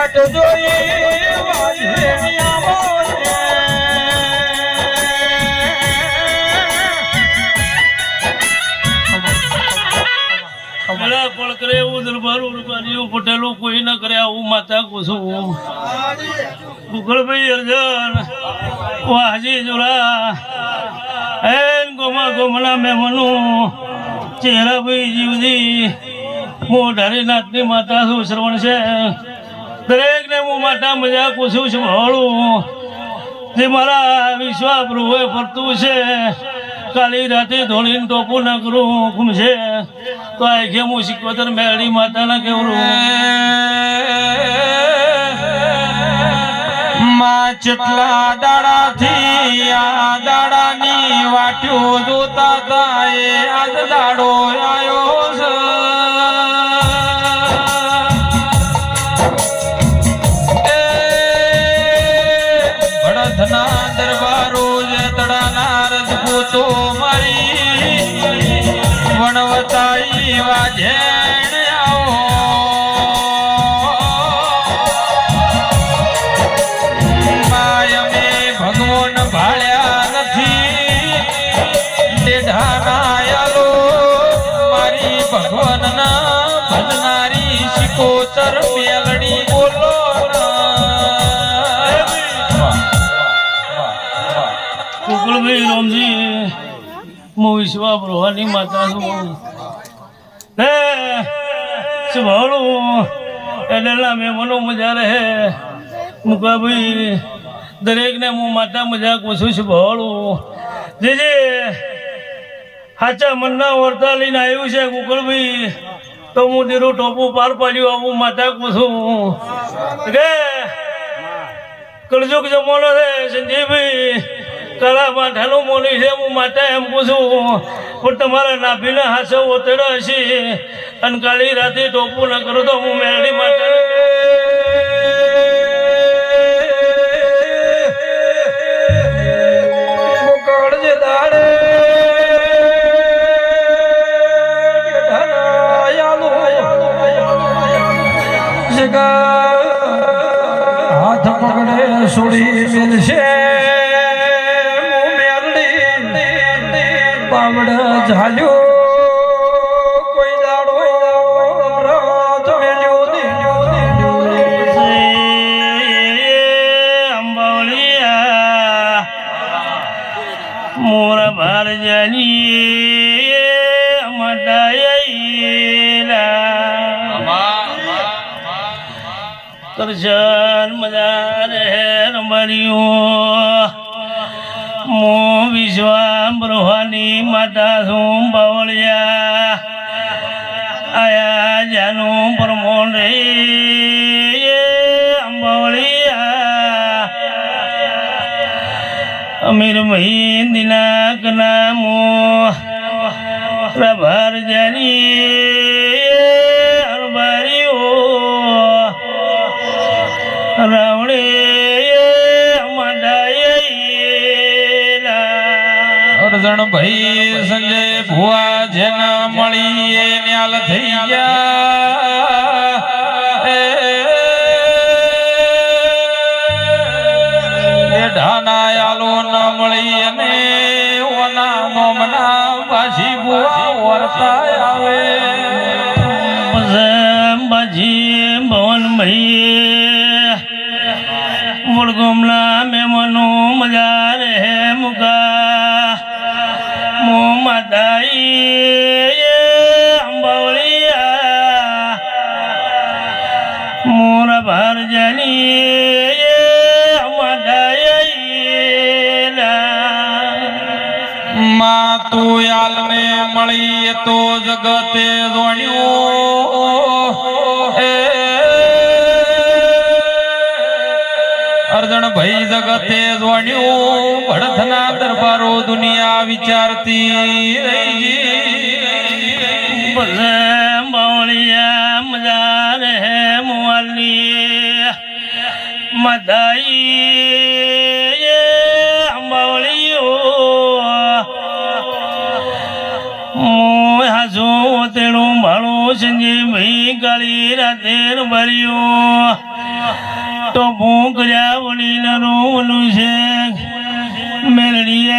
વાટ જોઈ એવું દરબારું રૂપાની પટેલું કોઈ ના કરે આવું માતા કોશું ગોકળભાઈ અર્જન હાજી જોરા, એન ગોમા ગોમના મહેમાનો ચહેરાભાઈ જીવજી મોઢારી નાથની માતા શું શ્રવણ છે. દરેકને હું માતા મજા પૂછું છું, હળું, જે મારા વિશ્વા પ્રભુએ ફરતું છે, કાલી રાતે ધોળીને ટોપું ના કરું છે? તો આ કે હું સિકોતર મેળી માતાના કેવરું? માં ચેટલા દાડાથી આ દાડાની વાટ્યું જોતા તા એ આજ દાડો દરબારો રામજી હું વિશ્વા બ્રોહાની માતા છું. હે સુભાળું એટલે મનો મજા રહે. મુકાભાઈ દરેકને હું માતા મજા પૂછું છું ભાળું જે સાચા મનના વર્તા લઈને આવ્યું છે કુકળભાઈ તો હું તેરું ટોપું પાર પાડ્યું, આવું માતા પૂછું. કે, કળજુગ જમાનો છે સંજયભાઈ કલા માથાનો મોની છે, હું માતા એમ પૂછું, પણ તમારા નાભીના હાથે ઓતડો હશે. અને કાળી રાતે ટોપું ના કરું તો હું મેરડી માતા હાથ પકડે સુડી મિલશે. પાવડ ઝાલ્યો કોઈ દાડો રાત મેલ્યો અંબાવલિયા મોરા ભાર જાની મજા રે રમણિયો મો વિશ્વા બ્રહ્વાની માતા છું બાવળિયા? આયા જાનું પરમોણ રે અંબાવળિયા. અમીર મહિંદિના નામો પ્રભાર જાની મદાયેલા ભાઈ સંજય ભુવા જેના મળીએ ન્યાલ થઈ ગયા. એ ઢાના મળી ભવન ભાઈ મુળગોમના મેમનો મજા રહે મુકા. મો માતાઈ અંબાવળિયા મોરા ભાર જાની માતાઈ માં તું યાલ ને મળી તો જગતે જોણ્યું અર્જણ ભાઈ જગતે જોણ્યું. ભડથના દરબારો દુનિયા વિચારતી રહી. બાવળિયા મજા રે મુવાલી મદાઈ હાજો તેણું ભાણું ભાઈ કાળી રાતે ભર્યું. તો ભૂખ કર્યા નું છે. મેળડી